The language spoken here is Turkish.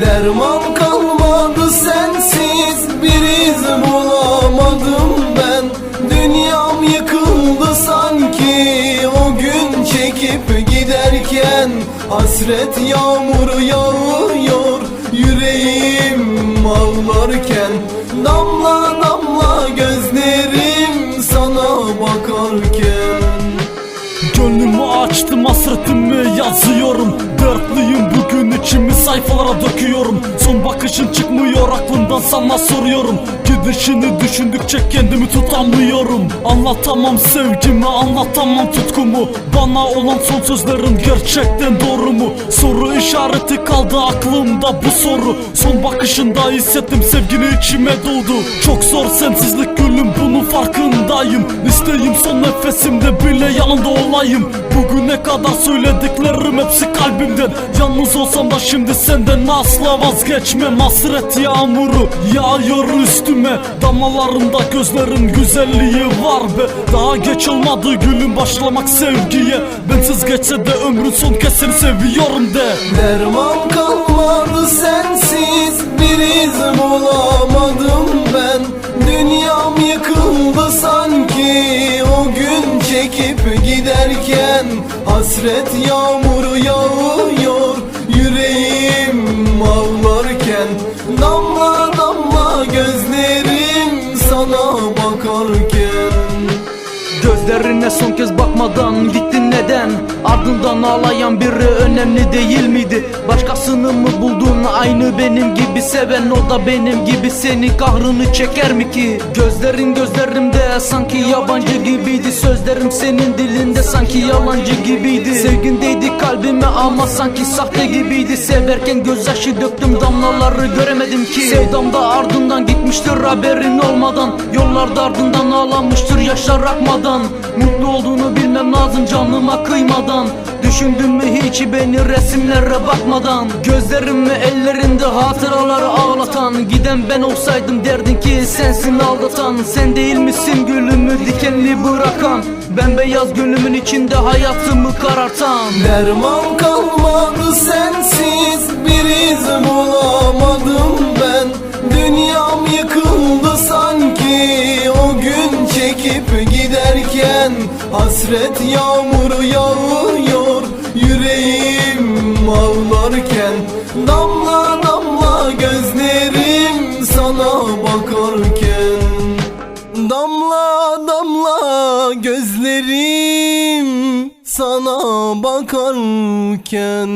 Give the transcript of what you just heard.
Derman kalmadı sensiz bir iz bulamadım ben. Dünyam yıkıldı sanki o gün çekip giderken. Hasret yağmuru yağıyor yüreğim ağlarken. Damla damla gözlerim sana bakarken. Gönlümü açtım hasretimi yazıyorum sana soruyorum Gidişini düşündükçe kendimi tutamıyorum. Anlatamam sevgimi anlatamam tutkumu. Bana olan son sözlerin gerçekten doğru mu? Soru işareti kaldı aklımda bu soru. Son bakışında hissettim sevgini içime doldu. Çok zor sensizlik gülüm bunun farkındayım. İsteğim son nefesimde bile yanında olayım. Bugüne kadar söylediklerim hepsi kalbimden. Yalnız olsam da şimdi senden asla vazgeçmem. Hasret yağmuru yağıyor üstüme Damlalarında gözlerin güzelliği var be. Daha geç olmadı gülüm başlamak sevgiye. Bensiz geçse de ömrün son kez seni seviyorum de. Derman kalmadı sensiz bir iz bulamadım ben. Dünyam yıkıldı sanki o gün çekip giderken. Hasret yağmuru yağıyor yüreğim ağlarken. Damla Gözlerine son kez bakmadan gittin neden? Ardından ağlayan biri önemli değil miydi? Başkasını mı buldun? Aynı benim gibi seven O da benim gibi. Seni kahrını çeker mi ki? Gözlerin gözlerimde sanki yabancı gibiydi. Sözlerim senin dilinde sanki yalancı gibiydi. Sevgindeydi kalbime ama sanki sahte gibiydi. Severken gözyaşı döktüm damlaları göremedim ki. Sevdam da ardından gitmiştir haberin olmadan. Yollarda ardından ağlamıştır yaşlar akmadan. Mutlu olduğunu bilmem lazım canıma kıymadan. Düşündün mü hiç beni resimlere bakmadan. Gözlerim ve ellerinde hatıraları ağlatan. Giden ben olsaydım derdin ki sensin aldatan. Sen değil misin gülümü dikenli bırakan? Ben beyaz gönlümün içinde hayatımı karartan. Derman kalmadı Hasret yağmuru yağıyor yüreğim ağlarken. Damla damla gözlerim sana bakarken. Damla damla gözlerim sana bakarken